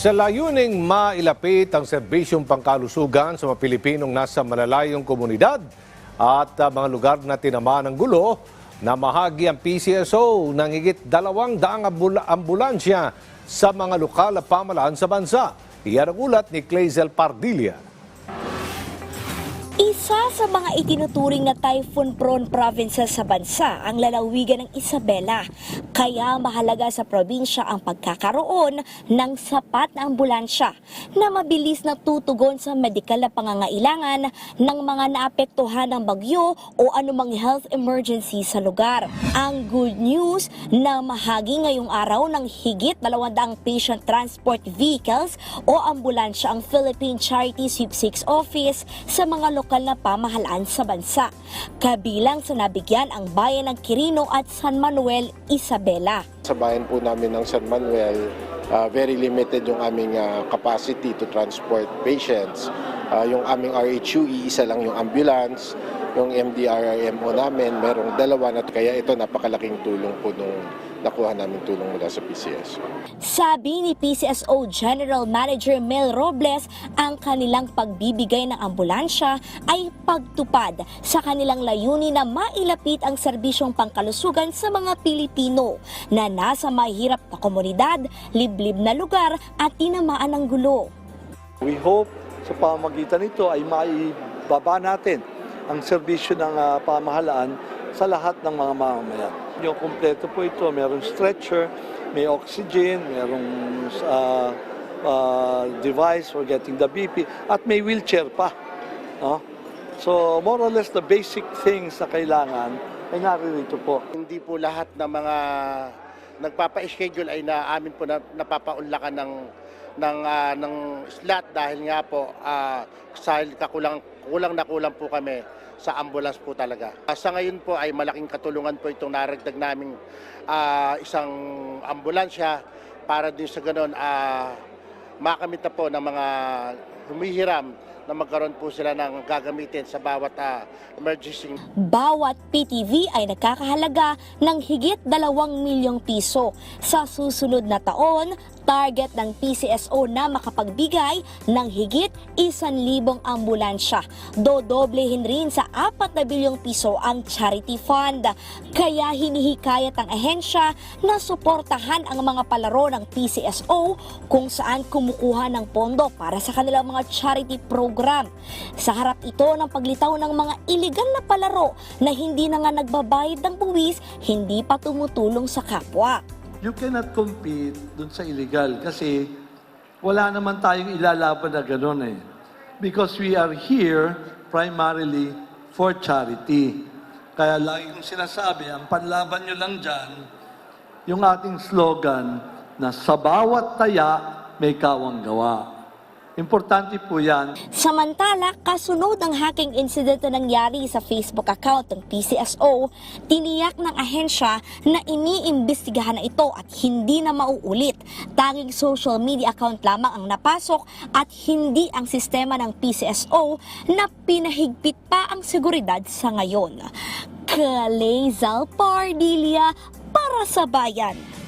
Sa layuning mailapit ang serbisyong pangkalusugan sa mga Pilipinong nasa malalayong komunidad at ah, mga lugar na tinamaan ng gulo, namahagi ang PCSO ng higit dalawang daang ambula- ambulansya sa mga lokal na pamalaan sa bansa. Iyan ang ulat ni Clazel Pardilla. Isa sa mga itinuturing na typhoon-prone provinces sa bansa ang lalawigan ng Isabela. Kaya mahalaga sa probinsya ang pagkakaroon ng sapat na ambulansya na mabilis na tutugon sa medikal na pangangailangan ng mga naapektuhan ng bagyo o anumang health emergency sa lugar. Ang good news na mahagi ngayong araw ng higit 200 patient transport vehicles o ambulansya ang Philippine Charity Sweepstakes Office sa mga lokal na pamahalaan sa bansa. Kabilang sa nabigyan ang bayan ng Quirino at San Manuel, Isabela. Sa bayan po namin ng San Manuel, uh, very limited yung aming uh, capacity to transport patients. Uh, yung aming RHU, iisa lang yung ambulance. Yung MDRIMO namin, merong dalawa na kaya ito napakalaking tulong po nung nakuha namin tulong mula sa PCS. Sabi ni PCSO General Manager Mel Robles, ang kanilang pagbibigay ng ambulansya ay pagtupad sa kanilang layunin na mailapit ang serbisyong pangkalusugan sa mga Pilipino na nasa mahirap na komunidad, liblib na lugar at tinamaan ng gulo. We hope sa pamagitan nito ay maibaba natin ang serbisyo ng ah, pamahalaan sa lahat ng mga mamamayan. Yung kumpleto po ito, merong stretcher, may oxygen, merong ah, ah, device for getting the BP, at may wheelchair pa. No? So more or less the basic things na kailangan ay naririto po. Hindi po lahat ng mga nagpapa-schedule ay na amin po na, napapaunlakan ng ng ah, ng slot dahil nga po ah, sa kakulang kulang na kulang po kami sa ambulance po talaga. Ah, sa ngayon po ay malaking katulungan po itong naragdag naming ah, isang ambulansya para din sa ganun ah, makamit na po ng mga humihiram na magkaroon po sila ng gagamitin sa bawat ah, emergency Bawat PTV ay nagkakahalaga ng higit 2 milyong piso. Sa susunod na taon, target ng PCSO na makapagbigay ng higit 1,000 ambulansya. Dodoblehin rin sa 4 na bilyong piso ang charity fund. Kaya hinihikayat ang ahensya na suportahan ang mga palaro ng PCSO kung saan kumukuha ng pondo para sa kanilang mga charity program. Sa harap ito ng paglitaw ng mga iligal na palaro na hindi na nga nagbabayad ng buwis, hindi pa tumutulong sa kapwa. You cannot compete dun sa illegal kasi wala naman tayong ilalaban na gano'n eh. Because we are here primarily for charity. Kaya lagi kong sinasabi, ang panlaban nyo lang dyan, yung ating slogan na sa bawat taya may kawang gawa. Importante po yan. Samantala, kasunod ng hacking incident na nangyari sa Facebook account ng PCSO, tiniyak ng ahensya na iniimbestigahan na ito at hindi na mauulit. Tanging social media account lamang ang napasok at hindi ang sistema ng PCSO na pinahigpit pa ang seguridad sa ngayon. Kalezal Pardilia para sa bayan.